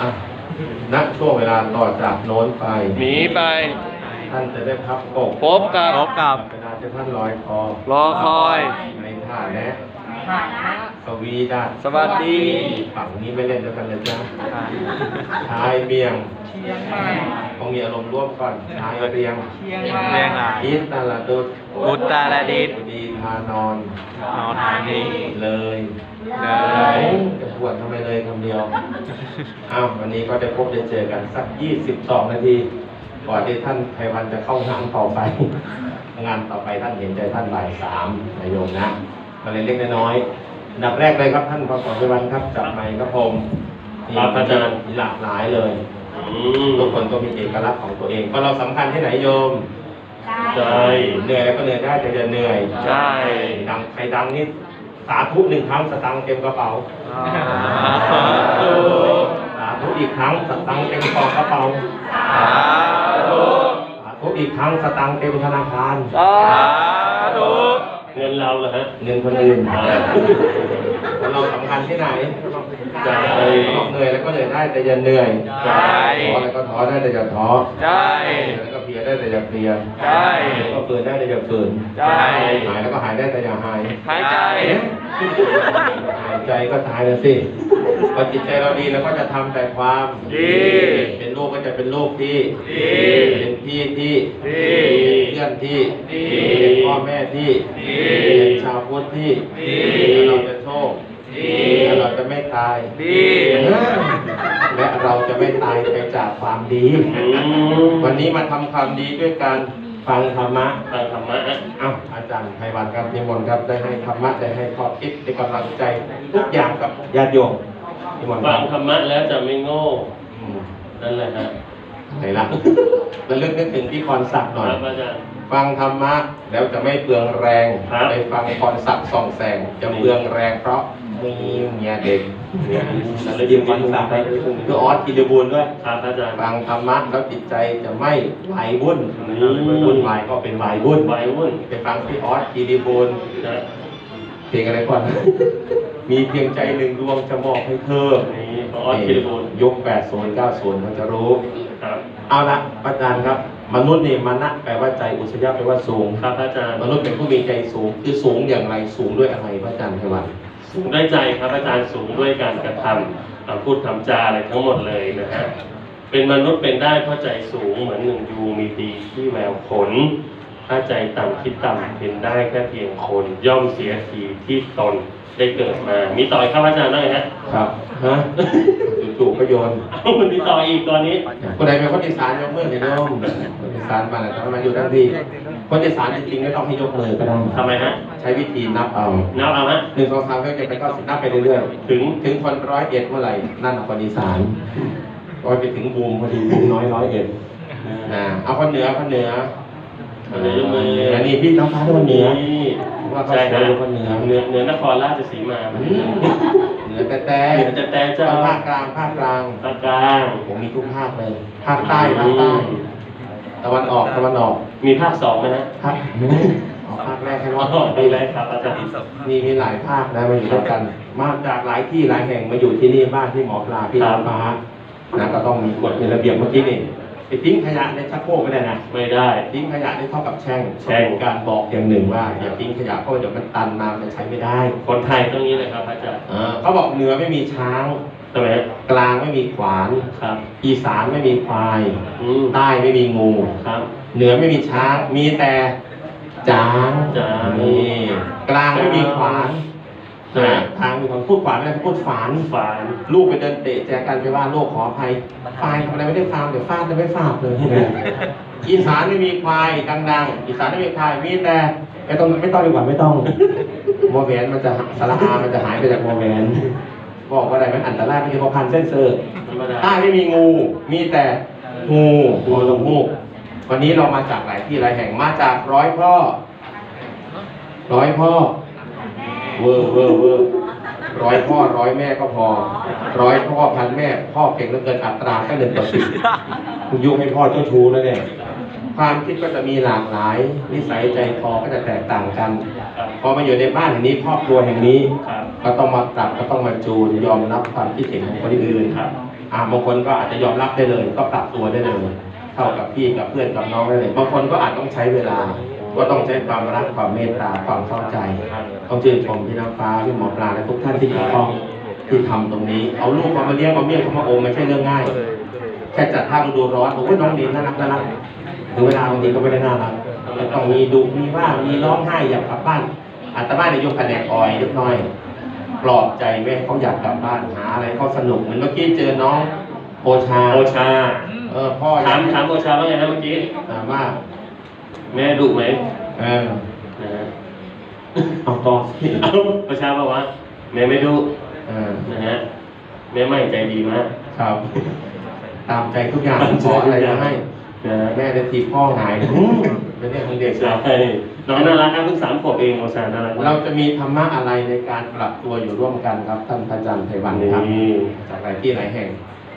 อะณช่วงเวลาต่อจากโน้นไปหนีไป ท่านจะได้พับกบพบกับพบกับเวลาที่ท่านลอยคอรอคอย ในท่าแนะสวีดาสวัสดี ฝั่งนี้ไม่เล่นด้วยกันเลยจ้าชายเบียงต้องมีอารมณ์ร่วมก่อนชายเรียงเรียงรายอิตาลาดุดอุตรดิตถ์ดีทานอนนอนทางนี้เลย เลยจะปวดทำไมเลยคำเดียว อ้าววันนี้ก็ได้พบได้เจอกันสัก 22 นาที ก่อนที่ท่านไพวันจะเข้างานต่อไป งานต่อไปท่านเห็นใจท่านบ่ายสามนายโยมนะมาเล็กๆน้อยๆอันดับแรกเลยครับท่านพระไพวันครับจับไมค์ครับผมนี่ครับอาจารย์หลากหลายเลยอืมทุกคนก็มีเอกลักษณ์ของตัวเอง ก็เราสำคัญที่ไหนโยมใช่เหนื่อยแล้วก็เหนื่อยได้แต่อย่าเหนื่อย ใช่ ดังใครดังนี่ สาธุหนึ่งครั้งสตังค์เต็มกระเป๋าสาธุอีกครั้งสตังค์เต็มกองกระเป๋า สาธุ สาธุอีกครั้งสตังค์เต็มธนาคาร สาสาธุเงินเราเหรอฮะเงินคนอื่นคนเราสำคัญที่ไหน ใจบอกเหนื่อยแล้วก็เหนื่อยได้แต่อย่าเหนื่อยใช่ท้อแล้วก็ท้อได้แต่อย่าท้อใช่แล้วก็เพลียได้แต่อย่าเพลียใช่แล้วก็ฝืนได้แต่อย่าฝืนใช่หายแล้วก็หายได้แต่อย่าหายหายใจหายใจก็ตายแล้วสิพอจิตใจเราดีเราก็จะทำแต่ความดีเป็นลูกก็จะเป็นลูกที่ดีเป็นพี่ที่ดีเป็นเพื่อนที่ดีเป็นพ่อแม่ที่ดีเป็นชาวพุทธที่ดีแล้วเราจะโชค ดีแล้วเราจะไม่ตายดีและเราจะไม่ตายไปจากความดีอืมวันนี้มาทำความดีด้วยการฟังธรรมะฟังธรรมะฮะอ้าวอาจารย์ไพวันครับนิมนต์ครับได้ให้ธรรมะได้ให้ข้อคิดได้กำลังใจทุกอย่างกับญาติโยมนิมนต์คฟัรับงธรรมะแล้วจะไม่โง่อืมนั่นแหละฮะไหนล่ะระลึกนึกถึงที่คอนสักหคน่อยรับอาจารย์ฟังธรรมะแล้วจะไม่เปลืองแรงครับไปฟังคอนสักส่องแสงจะเปลืองแรงเพราะ มีเมียเด็กแล้วยิ้มคอนสักให้คือออสกินเดบุญด้วยครับอาจารย์ฟังธรรมะแล้วจิตใจจะไม่ไหลวุ่นอืมวุ่นวายก็เป็นวายวุ่นไว้วุ่นไปฟังที่ออสกินเดบุญนะเพลงอะไรก่อนมีเพียงใจหนึ่งดวงจะมอบให้เธอนี่ขอออสคิริบูลยก80 90มันจะรู้ครับเอาละอาจารย์ครับมนุษย์นี่มณะแปลว่าใจอุชยะแปลว่าสูงครับอาจารย์มนุษย์เป็นผู้มีใจสูงคือสูงอย่างไรสูงด้วยอะไรพระอาจารย์ไพวัน สูงด้วยใจครับอาจารย์สูงด้วยการกระทำคำพูดคำจาอะไรทั้งหมดเลยนะฮะเป็นมนุษย์เป็นได้เพราะใจสูงเหมือนหนึ่งยูมีดีที่แววผล ถ้าใจต่ำคิดต่ำเป็นได้แค่เพียงคนย่อมเสียทีที่ตนได้เกิดมา มีต่อยครับอาจารย์ได้ฮะครับฮะจู่ๆก็โยนเอามันมีต่ออีกตอนนี้คนใดเป็นคนอีสานยกมือให้น้องคนอีสานมาแล้วแต่ว่ามาอยู่ทั้งที่ คนอีสานจริงๆไม่ต้องให้ยกมือก็ได้ทำไมฮะ ใช้วิธีนับเอานับเอาฮะหนึ่งสองสามเพื่อจะไปก็สิบนับไปเรื่อยๆ ถึงถึงคนร้อยเอ็ดเมื่อไหร่นั่นคนอีสานก็ไปถึงบูมพอดีบูมน้อยร้อยเอ็ดอ่าเอาคนเหนือคนเหนือคนเหนือยกมืออัอันนี้พี่น้องฟ้าทุกคนเหนือว่าเขาใช่สวยฮะกว่าคนเหนือเหนือเหนือนครราชสีมาอืมเหนือแต่แต่เหนือจะแต่เจ้าภาคกลางภาคกลางภาคกลางผมมีทุกภาคเลยภาคใต้ภาคใต้ตะวันออกตะวันออก มีภาคสองไหมฮะภาคออกภาคแรกให้อ๋ว่าอดีเลยครับอาจารย์ มีมีหลายภาคนะมาอยู่ด้วยกัน มาจากหลายที่หลายแห่งมาอยู่ที่นี่บ้านที่หมอปลาพี่น้องฟ้านะก็ต้องมีกฎมีระเบียบเมื่อกี้นี่ไปทิ้งขยะในชักโครกไม่ได้นะไม่ได้ ทิ้งขยะนี่เท่ากับแช่งแช่ง เป็นการบอกอย่างหนึ่งว่าอย่าทิ้งขยะเพราะว่าเดี๋ยวมันตันน้ำมันใช้ไม่ได้คนไทยต้องนี้เลยครับอาจารย์เออเขาบอกเหนือไม่มีช้างทำไมฮะกลางไม่มีขวาน ครับ อีสานไม่มีควาย อืมใต้ไม่มีงู ครับ เหนือไม่มีช้าง มีแต่จางจางนี่กลางไม่มีขวานใช่นะทางมีคนพูดขวานไม่ได้พูดฝานฝาน ลูกไปเดินเตะแจกันไปว่าโลกขออภัยควายทำอะไรไม่ได้ฟาร์มเดี๋ยวฟาดจะไม่ฟาดเลยอีสานไม่มีควายดังๆอีสานไม่มีควายมีแต่ไม่ต้องไม่ต้องดีกว่าไม่ต้องโมเวนมันจะสาระอามันจะหายไปจากโมเวนบอกว่าอะไรมันอันตรายไม่ใช่เพราะพันเส้นเซอร์ธรรมดาใต้ไม่มีงู มีแต่งูงูลงมูก วันนี้เรามาจากหลายที่หลายแห่งมาจากร้อยพ่อ ร้อยพ่อ เวอร์เวอร์เวอร์ร้อยพ่อร้อยแม่ก็พอ ร้อยพ่อพันแม่ พ่อเก่งเหลือเกินอัตราแค่หนึ่งต่อสิบคุณยุให้พ่อเจ้าชู้แล้วเนี่ยความคิดก็จะมีหลากหลาย นิสัยใจคอก็จะแตกต่างกันครับคพอมาอยู่ในบ้านแห่งนี้ครอบครัวแห่งนี้ครับก็ต้องมาปรับก็ต้องมาจูนยอมรับความคิดเห็นของคนอื่นครับอ่าบางคนก็อาจจะยอมรับได้เลย ก็ปรับตัวได้เลย เท่ากับพี่กับเพื่อนกับน้องได้เลยบางคนก็อาจต้องใช้เวลา ก็ต้องใช้ความรักความเมตตาความเข้าใจต้องชื่นชมพี่น้ำฟ้าพี่หมอปลาและทุกท่านที่เกี่ยวข้องที่ทำตรงนี้ เอาลูกเขามาเลี้ยงเอาเมี่ยเขามาโอมไม่ใช่เรื่องง่ายแค่จัดท่าดูร้อนโอ้ยน้องดีน่ารักน่ารักถึงเวลาบางทีก็ไม่ได้น่ารักแล้วต้องมีดุมีว่ามีร้องไห้อยากกลับบ้านอาตมาในยยกแผนกออยเล็กน้อยปลอบใจแม่เขาอยากกลับบ้านหาอะไรเขาสนุกเหมือนเมื่อกี้เจอน้องโอชาโอชา เออพ่อถามถามโอชาว่าไงนะเมื่อกี้ถามว่าแม่ดุไหมเออนะฮะเอาต่อสิเอ้าโอชาบอกว่าแม่ไม่ดุเออนะฮะแม่ไม่ใจดีมากครับ ตามใจทุกอย่างตามใจขออะไรทุกอย่างมาให้นะฮะแม่ได้ทีพ่อหายอืมเป็นเรื่องของเด็กใช่น้องน่ารักครับเพิ่งสามขวบเองโอชาน่ารักมกเราจะมีธรรมะอะไรในการปรับตัวอยู่ร่วมกันครับท่านอาจารย์ไพวันครับนี่จากหลายที่หลายแห่ง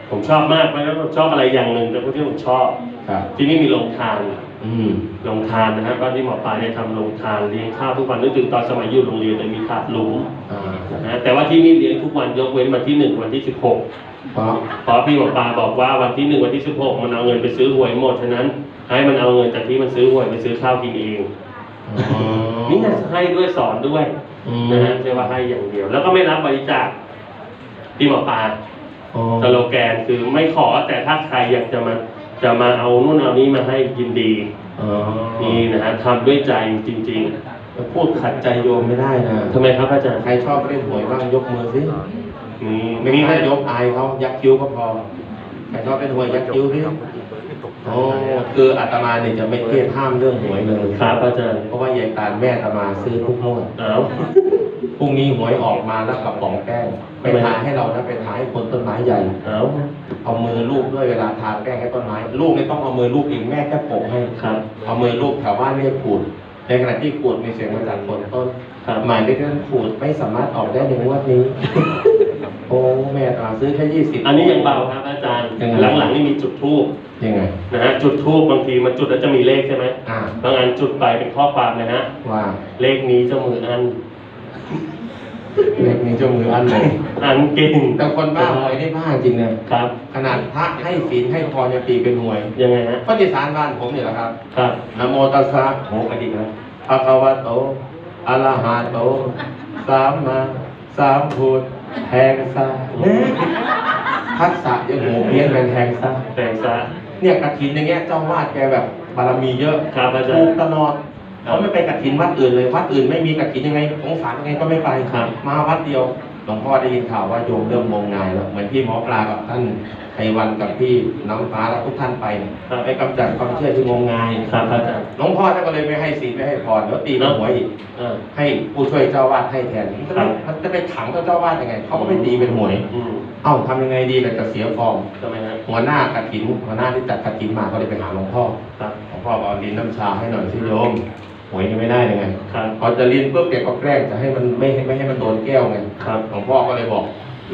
ผมชอบมากเพราะฉะนั้นผมชอบอะไรอย่างหนึ่งแต่พวกที่ผมชอบ ครับ ที่นี่มีโรงทานอืม โรงทานนะฮะบ้านที่หมอปลาเนี่ยทำโรงทานเลี้ยงข้าวทุกวันนึกถึงตอนสมัยอยู่โรงเรียนเลยมีถาดหลุมอ่านะฮะแต่ว่าที่นี่เลี้ยงทุกวันยกเว้นวันที่หนึ่งวันที่สิบหกเพราะเพราะพี่หมอปลาบอกว่าวันที่หนึ่งวันที่สิบหกมันเอาเงินไปซื้อหวยหมดฉะนั้น ให้มันเอาเงินจากที่มันซื้อหวยไปซื้อข้าวกินเองอ๋อนี่นะให้ด้วยสอนด้วย อืมนะฮะไม่ใช่ว่าให้อย่างเดียว แล้วก็ไม่รับบริจาคพี่หมอปลาอ๋อ สโลแกนคือไม่ขอแต่ถ้าใครอยากจะมาจะมาเอานู่นเอานี้มาให้ยินดีอ๋อนี่นะฮะทำด้วยใจจริงจะพูดขัดใจโยมไม่ได้นะๆทำไมครับอาจารย์ใครชอบเล่นหวยบ้างยกมือสิมีไม่มีมีไหใคมรยกอายเขายักคิ้วก็พอใครชอบเล่นหวยยักคิ้วสิโอ้คืออาตมาเนี่ยจะไม่เทศห้ามเรื่องหวยเลยครับอาจารย์เพราะว่ายายตาลแม่อาตมาซื้อทุกงวดเอา พรุ่งนี้หวยออกมาแล้วกระป๋องแป้งไปทาให้เรานะไปทาให้คนต้นไม้ใหญ่ เอาเอามือลูบด้วยเวลาทาแป้งให้ต้นไม้ลูกไม่ต้องเอามือลูบเองแม่แค่โปะให้ครับ เอามือลูบแถวบ้านเรียกขูด ในขณะที่ขูดมีเสียงมาจากคนต้นครับหมายเลขนั้นขูดไม่สามารถออกได้ในงวดนี้ โอ้แม่อาตมาซื้อแค่ยี่สิบอันนี้ยังเบาครับอาจารย์ยังไงหลังๆนี่มีจุดทูบยังไงนะฮะจุดทูบบางทีมันจุดแล้วจะมีเลขใช่ไหมอ่าบางอันจุดไปเป็นข้อความนะฮะว่าเลขนี้เจ้ามืออัน เลขนี้เจ้ามืออันเลยอันเก่งแต่คนบ้าหวยนี่บ้าจริงเนี่ยครับ ขนาดพระให้ศีลให้พรยังตีเป็นหวย ยังไงฮะก็ที่ศาลบ้านผมนี่แหละครับ ครับนะโมตัสสะโหกระดิกนะภะคะวะโตอะระหะโต สามมาสามพูดแทงซาเนี่ยทักษะยังโหเพี้ยนเป็นแทงซาแปลงซะเนี่ยกระถินอย่างเงี้ยเจ้าวาดแกแบบบารมีเยอะครับอาจารถูกย์ตลอด เขาไม่ไปกระถินวัดอื่นเลยวัดอื่นไม่มีกระถินยังไงสงสารยังไงก็ไม่ไปครับ มาวัดเดียวหลวงพ่อได้ยินข่าวว่าโยมเริ่มงมงายแล้วเหมือนที่หมอปลากับท่านไพวันกับพี่น้ำฟ้าและทุกท่านไปเนี่ยไปกำจัดความเชื่อที่งมงายครับอาจารย์หลวงพ่อท่านก็เลยไม่ให้ศีลไม่ให้พรแล้วตีเป็นหวยอีกอ่าให้ผู้ช่วยเจ้าวาดให้แทนมันจะครัไปบมันจะไปขังเจ้าเจ้าวาดยังไงเขาก็ไม่ตีเป็นหวยอืมเอ้าทำยังไงดีเลยจะเสียฟอร์มทำไมฮะหัวหน้ากฐินหัวหน้าที่จัดกฐินมาก็เลยไปหาหลวงพ่อครับหลวงพ่อบอกเอาลิ้นน้ำชาให้หน่อยสิโยม หวยยังไม่ได้ยังไงครับ พอจะลิ้นปุ๊บแกก็แกล้งจะให้มันไม่ให้ไม่ให้มันโดนแก้วไงครับหลวงพ่อก็เลยบอก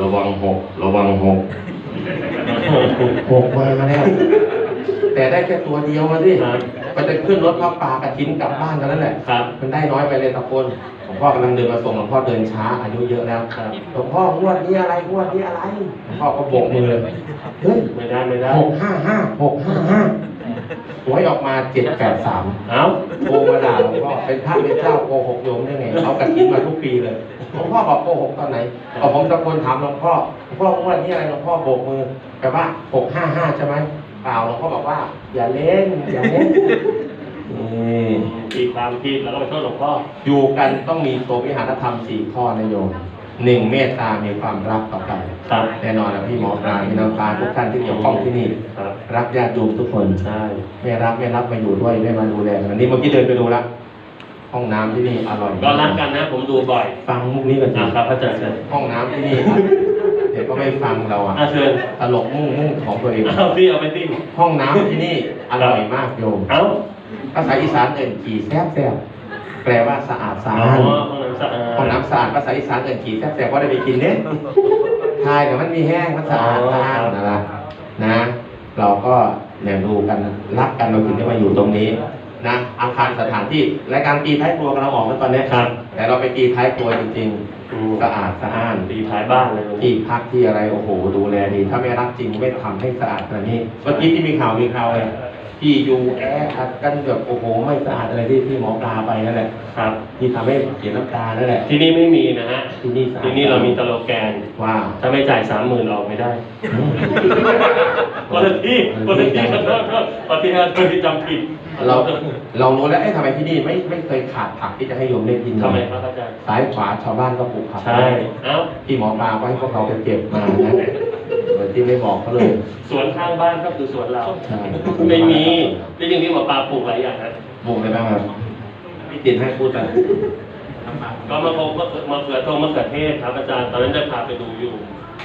ระวังหกระวังหกหกมาแล้ว แต่ได้แค่ตัวเดียวมาสิครับมันจะขึ้นรถพระป่ากระทิ้นกลับบ้านกันนั่นแหละครับมันได้น้อยไปเลยตะโกนหลวงพ่อกำลังเดินมาส่งหลวงพ่อเดินช้าอายุเยอะแล้วครับหลวงพ่องวดนี้อะไรงวดนี้อะไรหลวงพ่อก็โบกมือเลยเฮ้ยไม่ได้ไม่ได้หกห้าห้าหกห้าห้า หวยออกมาเจ็ดแปดสามเอ้าโทรมาด่าหลวงพ่อเป็นพระเป็นเจ้าโกหกโยมได้ไงเอากระทิ้นมาทุกปีเลยหลวงพ่อบอกโกหกตอนไหนพอผมตะโกนถามหลวงพ่อหลวงพ่องวดนี้อะไรหลวงพ่อโบกมือแปลว่าหกห้าห้าใช่ไหมเปล่าหลวงพ่อบอกว่า อย่าเล่นอย่าเล่นนี่มีความผิดแล้วก็ไปโทษหลวงพ่ออยู่กันต้องมีโสวิหารธรรมสี่ข้อนะโยมหนึ่งเมตตามีความรักต่อกันครับแน่นอนนะพี่หมอปลาพี่น้ำปลาทุกท่านที่เกี่ยวข้องที่นี่ค รับรักญาติโยมทุกคนใช่ไม่รักไม่รับมาอยู่ด้วยไม่มาดูแลกันอันนี้เมื่อกี้เดินไปดูแล้วห้องน้ำที่นี่อร่อยก็รักกันนะ ผมดูบ่อยฟังมุกนี้กันสิอะครับอาจารย์เชิญห้องน้ำที่นี่ครับเดี๋ยวก็ไม่ฟังเราอะอะเชิญตลกมุ่งมุ่งของตัวเอง เอาที่เอาไปที่ห้องน้ำที่นี่อร่อยมากโยม เอ้าภาษาอีสานเอ่นขี่แซบแซบแปลว่าสะอาดสะอ๋ออาด ห้องน้ำสะอาด ห้องน้ำสะอาดภาษาอีสานเอ่นขี่แซบแซบว่าได้ไปกินเด้ทายแต่มันมีแห้งมันสะอาดอ๋อ สะอาดนั่นแหละนะ เราก็เนี่ยดูกันรักกันเราถึงได้มาอยู่ตรงนี้นะอาคารสถานที่รายการตีท้ายครัวกำลังออกแล้วตอนเนี้ยครับแต่เราไปตีท้ายครัวจริงอืมๆสะอาดสะอ้านตีท้ายบ้านเลยที่พักที่อะไรโอ้โหดูแลดี ถ้าไม่รักจริงไม่ทำให้สะอาดขนาดนี้เมื่อกี้ที่มีข่าวมีข่าวเลย ที่อยู่แออัดกันแบบโอ้โหไม่สะอาดอะไรที่ที่หมอปลาไปนั่นแหละครับ ที่ทำให้เสียน้ำตานั่นแหละ ที่นี่ไม่มีนะฮะ ที่นี่สะอาดที่นี่เรามีตโลแกนว่าถ้าไม่จ่ายสามหมื่นออกไม่ได้คนละที่คนละที่ขอโทษขอโทษขอที่ขอโทษที่จำผิดเราเรารู้แล้วเอ๊ะทำไมที่นี่ไม่ไม่เคยขาดผักที่จะให้โยมได้กินเลยทำไมครับอาจารย์ซ้ายขวาชาวบ้านก็ปลูกผักใช่เอ้า ที่หมอปลาก็ให้พวกเราไปเก็บมานะ เหมือนที่ไม่บอกเขาเลยสวนข้างบ้านก็คือสวนเรา ใช่ไม่มีที่จริงที่หมอปลาปลูกหลายอย่างนะปลูกอะไรบ้างครับพี่ตินให้พูดไปก็มะพร้าวมะเขือมะเขือทงมะเขือเทศครับอาจารย์ ตอนนั้นได้พาไปดูอยู่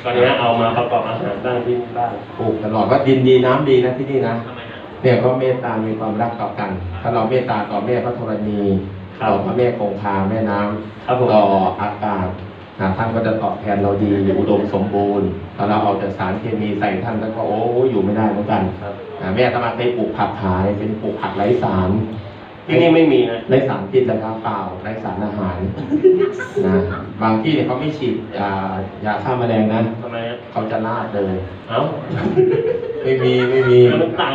ตอนนี้เอามาประกอบอาหารบ้างที่นี่บ้างปลูกตลอดว่าดินดีน้ำดีนะที่นี่นะ ทำไมฮะ เนี่ยก็เมตตา มีความรักต่อกัน ถ้าเราเมตตาต่อแม่พระธรณีครับต่อพระแม่คงคาแม่น้ครับผมำต่ออากาศนะ ท่านก็จะตอบแทนเราดีอุดมสมบูรณ์ถ้าเราเอาแต่สารเคมีใส่ท่านท่านก็โอ้อยู่ไม่ได้เหมือนกันครับนะแม่ตมาเคยปลูกผักขายเป็นปลูกผักไร้สารที่นี่ไม่มีนะไร้สารพิษแล้วครับเปล่าไร้สารอาหารนะบางที่เนี่ยเขาไม่ฉีดยายาฆ่าแมลงนะทำไมฮะเขาจะลาดเลยเอ้าไม่มีไม่มีแล้วมันต่าง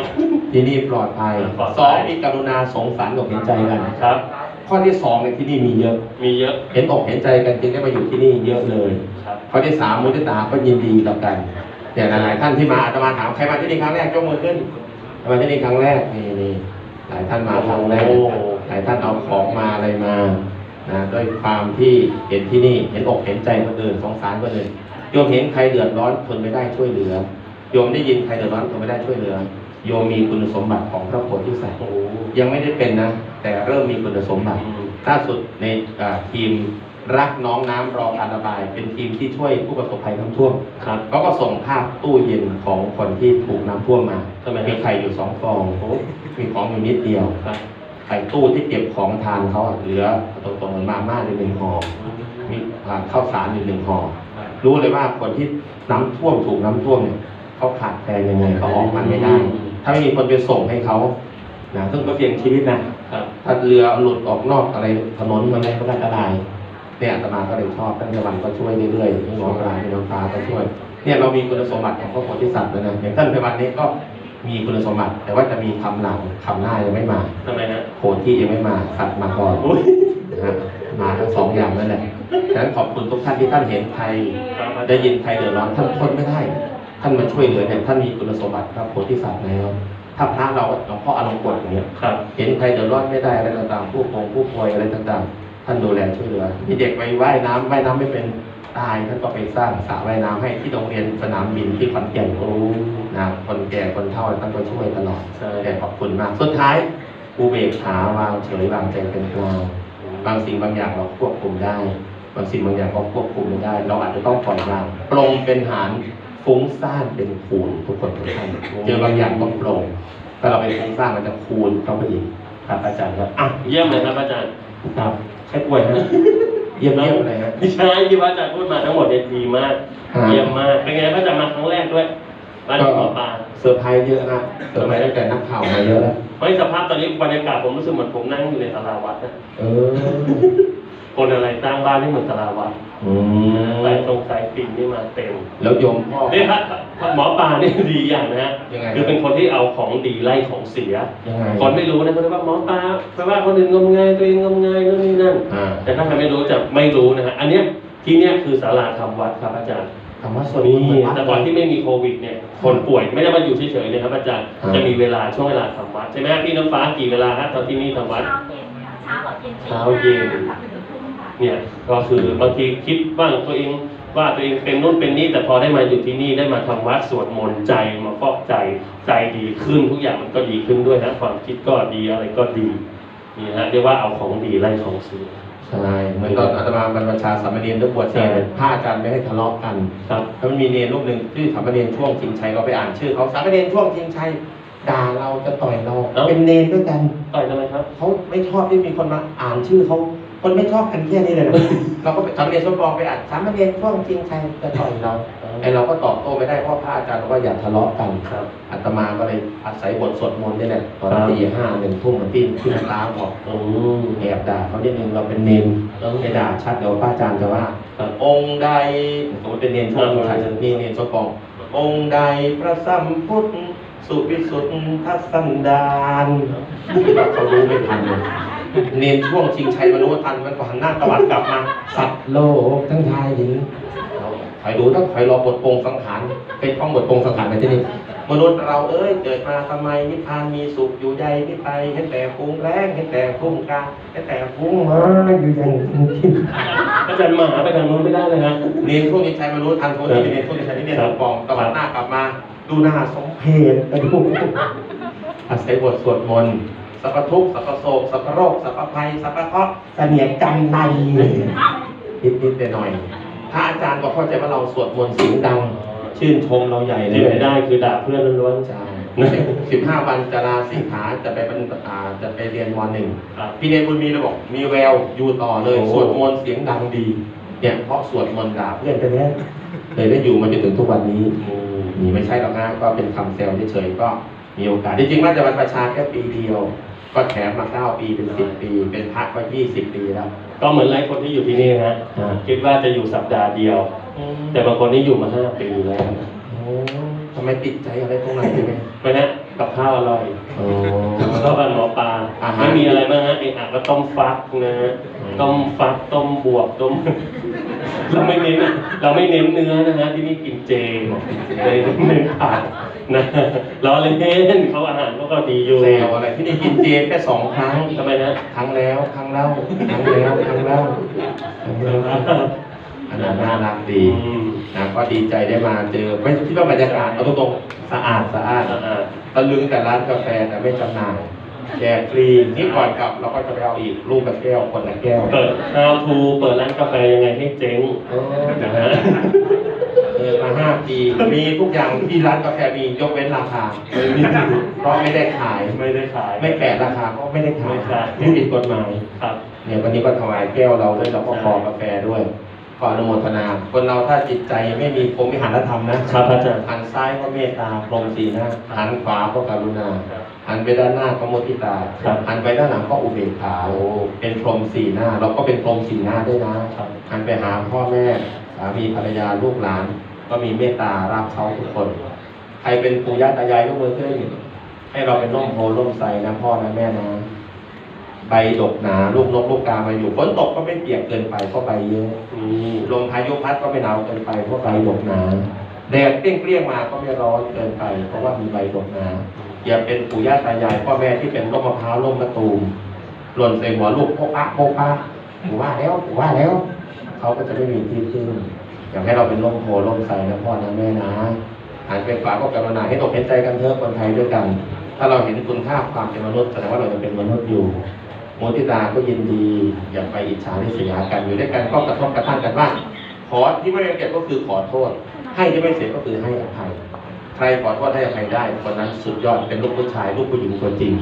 ที่นี่ปลอดภัยปลอดภัยสองมีกรุณาสงสารอกเห็นใจกันครับ ข้อที่สองในยที่นี่มีเยอะ มีเยอะเห็นอกเห็นใจกันจึงได้มาอยู่ที่นี่เยอะเลย ครับ ข้อที่สามมุทิตาก็ยินดีต่อกันเนี่ยหลายๆท่านที่มาอาตมาถามใครมาที่นี่ครั้งแรกยกมือขึ้นมาที่นี่ครั้งแรกนี่นี่หลายท่านมาครั้งแรกโอ้ หลายท่านเอาของมาอะไรมานะด้วยความที่เห็นที่นี่เห็นอกเห็นใจคนอื่นสงสารคนอื่นโยมเห็นใครเดือดร้อนทนไม่ได้ช่วยเหลือโยมได้ยินใครเดือดร้อนทนไม่ได้ช่วยเหลือ โยมมีคุณสมบัติของพระโพธิสัตว์โอ้โหยังไม่ได้เป็นนะ แต่เริ่มมีคุณสมบัติอืมล่าสุดในอ่าทีมรักน้องน้ำรอการระบาย เป็นทีมที่ช่วยผู้ประสบภัยน้ำท่วมครับเขาก็ส่งภาพตู้เย็นของคนที่ถูกน้ำท่วมมาทำไมครับมีไข่อยู่สองฟองโอ้มีของอยู่นิดเดียวครับไข่ตู้ที่เก็บของทานเขาอะเหลือตรงๆเหมือนมาม่าอยู่หนึ่งห่อมีอ่าข้าวสารอยู่หนึ่งห่อรู้เลยว่าคนที่น้ำท่วมถูกน้ำท่วมเนี่ยเขาขาดแคลนยังไงเขาออกมันไม่ได้ ถ้าไม่มีคนไปส่งให้เขานะซึ่งก็เสี่ยงชีวิตนะครับถ้าเรือหลุดออกนอกอะไรถนนมันอะไรก็อันตรายเนี่ยอาตมาก็เลยชอบตั้งแต่วันก็ช่วยเรื่อยๆพี่หมอปลาพี่น้องฟ้าก็ช่วย เนี่ยเรามีคุณสมบัติของพระโพธิสัตว์แล้วนะอย่างท่านในวันนี้ก็มีคุณสมบัติ แต่ว่าจะมีคำหลังคำหน้ายังไม่มาทำไมฮะโพธิยังไม่มาสัตว์มาก่อนอุ้ยนะฮะมาทั้งสองอย่างนั่นแหละฉะนั้นขอบคุณทุกท่านที่ท่านเห็นใครครับอาจารได้ย์ยินใครเดือดร้อนท่านทนไม่ได้ ท่านมาช่วยเหลือเนี่ยท่านมีคุณสมบัติพระโพธิสัตว์แล้วถ้าพระเราหลวงพ่ออารมณ์กฎอย่างเงี้ยครับ เห็นใครเดือดร้อนไม่ได้อะไรต่างๆผู้ปกผู้ป่วยอะไรต่างๆ ท่านดูแลช่วยเหลือมีเด็กไปว่ายน้ำว่ายน้ำไม่เป็นตายท่านก็ไปสร้างสระว่ายน้ำให้ที่โรงเรียนสนามบินที่ขอนแก่นโอ้นะคนแก่คนเฒ่าท่านก็ช่วยตลอดใช่แต่ขอบคุณมากสุดท้ายอุเบกขาวางเฉยวางใจเป็นกลางบางสิ่งบางอย่างเราควบคุมได้ บางสิ่งบางอย่างก็ควบคุมไม่ได้ เราอาจจะต้องปล่อยวางปรงเป็นหาร ฟุ้งซ่านเป็นคูณทุกคนทุกท่านเจอบางอย่างก็ปรงถ้าเราเป็นฟุ้งซ่านมันจะคูณเข้าไปอีกครับอาจารย์ครับอะเยี่ยมเลยครับอาจารย์ครับใครป่วยฮะเยี่ยมเยี่ยมอะไรฮะไม่ใช่ที่พระอาจารย์พูดมาทั้งหมดเนี่ยดีมากครับเยี่ยมมากเป็นไงพระอาจารย์มาครั้งแรกด้วยบ้านหมอปลาเซอร์ไพรส์เยอะฮะเซอร์ไพรส์ตั้งแต่นักข่าวมาเยอะแล้วเฮ้ยสภาพตอนนี้บรรยากาศผมรู้สึกเหมือนผมนั่งอยู่ในตลาดวัดนะเออคนอะไรสร้างบ้านให้เหมือนตลาดวัดอืสายมตรงสายปิ่ นนี่มาเต็มแล้วโยมพ่อนี่พระหมอปลานี่ดีอย่างนะฮะยังไง คือเป็นคนที่เอาของดีไล่ของเสีย ยังไงคนไม่รู้นะเขาเรียกว่าหมอปลาแปลว่าคนอื่นงมงายตัวเองงมงายนู่นนี่นั่น อ่าแต่ถ้าใครไม่รู้จะไม่รู้นะฮะอันเนี้ยที่เนี้ยคือศาลาทำวัดครับอาจารย์ธรรมะสวดนี่มนต์วัดแต่ก่อนที่ไม่มีโควิดเนี่ยคนป่วยไม่ได้มาอยู่เฉยๆนะครับอาจารย์ครับจะมีเวลาช่วงเวลาทำวัดใช่ไหมพี่น้ำฟ้ากี่เวลาครับตอนที่นี่ทำวัด เช้าเย็นค่ะเช้ากับเย็นเช้าเย็นกลับไปถึงทุ่มค่ะเนี่ยก็คือบางทีคิดบ้างตัวเอง ว่าตัวเองเป็นนู่นเป็นนี่แต่พอได้มาอยู่ที่นี่ได้มาทำวัดสวดมนต์ใจมาฟอกใจใจดีขึ้นทุกอย่างมันก็ดีขึ้นด้วยนะความคิดก็ดีอะไรก็ดีนี่ฮะเรียกว่าเอาของดีไล่ของเสียใช่เหมือนตอนอาตมาบรรพชาสามเณรด้วยบวชเนรใช่พระอาจารย์ไม่ให้ทะเลาะกันครับแล้วมันมีเนรรูปหนึ่งชื่อสามเณรช่วงชิงชัยเราไปอ่านชื่อเขาสามเณรช่วงชิงชัยด่าเราจะต่อยเราเอ้าเป็นเนรด้วยกันต่อยทำไมครับเขาไม่ชอบที่มีคนมาอ่านชื่อเขา คนไม่ชอบกันแค่นี้เลยนะเราก็ไปสามเณรส้มปองไปอ่านสามเณรช่วงชิงชัยจะต่อยเราไอเราก็ตอบโต้ไม่ได้เพราะพระอาจารย์ว่าอย่าทะเลาะกันครับอาตมาก็เลยอาศัยบทสวดมนต์นี่แหละตอนครับตีห้าหนึ่งทุ่มมันติ้นขึ้นตามบอกอืมแอบด่าเขาเรียกนึงเราเป็นเนนต้องไม่ด่าชัดเดี๋ยวป้าอาจารย์จะว่าครับองค์ใดสมมติเป็นเนนช่วงครับชายนี่เนนสกอง องค์ใดพระสัมพุทธสุวิสุทธัสันดานว่าเขารู้ไม่ทันเลย เนนช่วงชิงชัยมารู้ทันมันก็หันหน้าตะวันกลับมา สัตว์โลกทั้งชายหญิงคอยดูต้องคอยรอบทโปรงสังขารเป็นท่องบทโปรงสังขารไปที่นี่มนุษย์เราเอ้ยเกิดมาทำไมนิพพานมีสุขอยู่ใยไม่ไปเห็นแต่ฟุ้งแรงเห็นแต่ฟุ้งกลางเห็นแต่ฟุ้งมาอยู่อย่างที่อาจารย์หมาไปทางนู้นไม่ได้เลยฮะเรียนพวกนี้ใช้มารู้ทันคนที่เรียนพวกนี้ใช้ที่เรียนปองตะวันหน้ากลับมา ดูหน้าสมเพชกระดูกอาศัยบทสวดมนต์ สัพพทุกข์สัพพโศกสัพพโรคสัพพภัยสัพพเคราะห์เสนียดจำในนิดนิดๆหน่อยๆถ้าอาจารย์บอกเข้าใจว่าเราสวดมนต์เสียงดัง ชื่นชมเราใหญ่เลที่ยไม่ได้คือด่าเพื่อนล้วนใช่สิบห้าวันจะลาสิกขาจะไปเป็นอ่าจะไปเรียนมหนึ่งๆครับพี่เนรบุญมีเราบอกมีแววอยู่ต่อเลยโอ้ สวดมนต์เสียงดังดีเนี่ยเพราะสวดมนต์ด่าเพื่อนไปแล้วเลยได้อยู่มาจนถึงทุกวันนี้อืมนี่ไม่ใช่หรอกนะก็เป็นคำแซวเฉยๆก็มีโอกาสจริงๆว่าจะวันประชาแค่ปีเดียว ก็แถมมาเก้าปีเป็นสิบปี เป็นพระก็ยี่สิบปีแล้ว ก็เหมือนหลายคนที่อยู่ที่นี่นะฮะอ่า คิดว่าจะอยู่สัปดาห์เดียว แต่บางคนนี่อยู่มาห้าปีแล้วโอ้ทำไมติดใจอะไรตรงไหนใช่ไหมไม่นะกับข้าวอร่อยโอ้ข้าวบ้านหมอปลาอาหาร ไม่มีอะไรมากฮะเอกอักก็ต้มฟักนะอืม ต้มฟักต้มบวบต้ม เราไม่เน้นเราไม่เน้นเนื้อนะฮะที่นี่กินเจเลยเน้นผัก นะล้อเล่นเขาอาหารเขาก็ดีอยู่แซวอะไรที่นี่กินเจแค่สองครั้งทำไมนะครั้งแล้วครั้งเล่าครั้งแล้วครั้งเล่าครั้งแล้วอันนั้นน่ารักดีอืมนะก็ดีใจได้มาเจอไม่คิดว่าบรรยากาศเอาตรงๆสะอาดสะอาดอ่าตะลึงแต่ร้านกาแฟแต่ไม่จำหน่ายแจกฟรีนี่ก่อนกลับเราก็จะไปเอาอีกลูกละแก้วคนละแก้วเปิด how to เปิดร้านกาแฟยังไงให้เจ๊งเออนะฮะเออมาห้าปี มีทุกอย่างที่ร้านกาแฟมียกเว้นราคาเพราะไม่ได้ขาย ไม่ได้ขาย ไม่แปะราคาเพราะไม่ได้ขายไม่ขายไม่ผิดกฎหมายครับเนี่ยวันนี้ก็ถวายแก้วเราด้วยเราก็ขอกาแฟด้วยขออนุโมทนา คนเราถ้าจิตใจไม่มีพรหมิหารธรรมนะครับอาจารย์หันซ้ายก็เมตตาพรหมสีหน้าหันขวาก็กรุณาครับหันไปด้านหน้าก็มุทิตาครับหันไปด้านหลังก็อุเบกขาโอ้เป็นพรหมสีหน้า เราก็เป็นพรหมสีหน้าด้วยนะครับหันไปหาพ่อแม่สามีภรรยาลูกหลาน ก็มีเมตตารักเขาทุกคน ใครเป็นปู่ย่าตายายยกมือขึ้นให้เราเป็นร่มโพล่มใสนะพ่อนะแม่นะใบดกหนาลูกนกลูกกามาอยู่ฝนตกก็ไม่เปียกเกินไปเพราะใบเยอะอืลมพายุพัดก็ไม่หนาวเกินไปเพราะใบดกหนาแดดเปรี้ยงเปรี้ยงๆมาก็ไม่ร้อนเกินไป เพราะว่ามีใบดกหนาอย่าเป็นปู่ย่าตายายพ่อแม่ที่เป็นร่มมะพร้าวร่มมะตูมหล่นใส่หัวลูกโป๊ะปะโป๊ะปะผมว่าแล้วผมว่าแล้ว เขาก็จะไม่มีที่พึ่ง อยากให้เราเป็นร่มโพร่มใสนะพ่อนะแม่นะหันไปขวาก็กรุณาให้ตกเห็นใจกันเถอะคนไทยด้วยกัน ถ้าเราเห็นคุณค่าความเป็นมนุษย์แสดงว่าเรายังเป็นมนุษย์อยู่โมทิตาก็ยินดี อย่าไปอิจฉาริษยากันอยู่ด้วยกันก็กระทบกระทั่งกันว่าขอที่ไม่ละเอียดก็คือขอโทษ ให้ที่ไม่เสียก็คือให้อภัยใครขอโทษให้อภัยได้คนนั้นสุดยอดเป็นลูกผู้ชายลูกผู้หญิงตัวจริง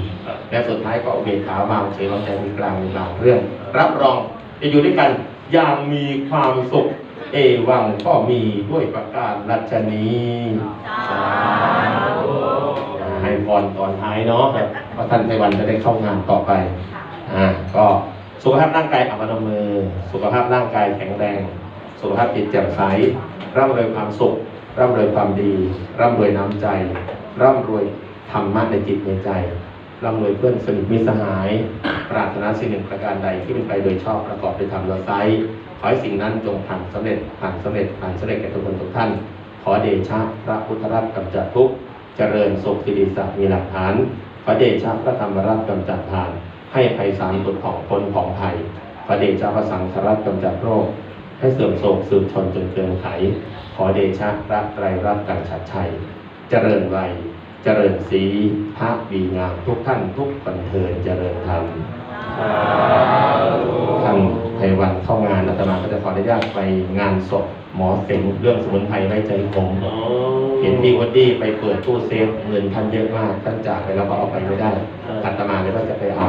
และสุดท้ายก็เอาเบกขาวางเฉยวางใจมีกลางมีกลางเรื่อง รับรองจะอยู่ด้วยกันอย่างมีความสุข เอวังก็มีด้วยประการรัชนีสาธุให้พรตอนท้ายเนาะเพราะท่านไพวันจะได้เข้างานต่อไปอ่าก็สุขภาพร่างกายอัปนมือ สุขภาพร่างกายแข็งแรง สุขภาพจิตแจ่มใสร่ำรวยความสุข ร่ำรวยความดี ร่ำรวยน้ำใจ ร่ำรวยธรรมะในจิตในใจ ร่ำรวยเพื่อนสนิทมิสหายปรา สิ่งหนึ่งประการใดที่เป็นไปโดยชอบประกอบไปทำเราไซขอให้สิ่งนั้นจงผ่านสำเร็จผ่านสำเร็จผ่านสำเร็จแก่ทุกคนทุกท่าน ขอเดชะพระพุทธรัตน์กำจัดทุกข์เจริญสุขสิริศักมีหลักฐานขอเดชะพระธรรมรัตน์กำจัดทาน ให้ภัยสารตุดของคนของไทยขอเดชะพระสังฆรัตน์กำจัดโรค ให้เสื่อมโศกสืบชนจนเกินไข ขอเดชะพระไตรรัตน์กัญชัดชัย เจริญวัย เจริญศรีพระวีงามทุกท่านทุกคนเทินเจริญธรรม ท่านไพวันเข้างานอาตมาก็จะขออนุญาตไปงานศพหมอเสงเรื่องสมุนไพรไว้ใจคงอ๋อเห็นพี่วดดี้ไปเปิดตู้เซฟเงินท่านเยอะมากท่านจากไปแล้วก็เอาไปไม่ได้อาตมาเลยว่าจะไปเอา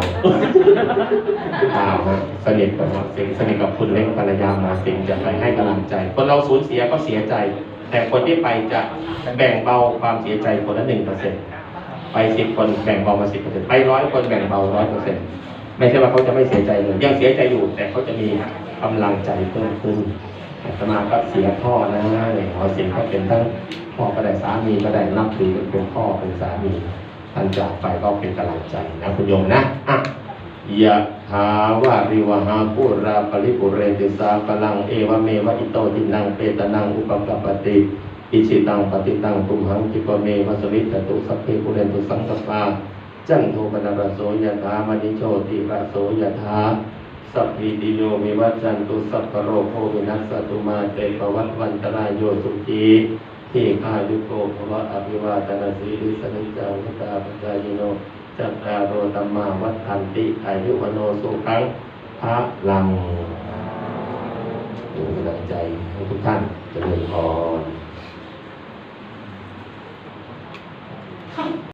เอาฮะสนิทกับหมอเสงสนิทกับคุณเล็กภรรยาหมอเสงจะไปให้กำลังใจคนเราสูญเสียก็เสียใจ แต่คนที่ไปจะแบ่งเบาความเสียใจคนละหนึ่งเปอร์เซ็นไปสิบคนแบ่งเบามาสิบเปอร์เซ็นไปร้อยคนแบ่งเบาร้อยเปอร์เซ็น ไม่ใช่ว่าเขาจะไม่เสียใจเลยยังเสียใจอยู่ แต่เขาจะมีกำลังใจเพิ่มขึ้นอาตมาก็เสียพ่อนะเนี่ยขอเสียก็เป็นทั้งพ่อก็ได้สามีก็ได้นับถือเป็นพ่อเป็นสามีท่านจากไปก็เป็นกำลังใจนะคุณโยมนะอะยะถาวาริวหาปุราปริปุเรติสากลังเอวเมวะอิโตทินังเปตนังอุปกปปติอิชิตังปฏิตังตุมหังจิปเมวะสวิตตุสัพเพปุเรนตุสังกปา จันโทปนารโสยทามณิโชติระโสยทาสัพพิติโยมิวัจันตุสัพพโรโควินัสตุมาเตปวัตวันตรายโยสุขีทีขายุโกภวะอภิวาตนาสีลิสนิจังพตาปจายโนจัตตาโรตัมมาวัฏันติอายุวโนสุขังพระลังเป็นกำลังใจให้ทุกท่านจะเป็นพร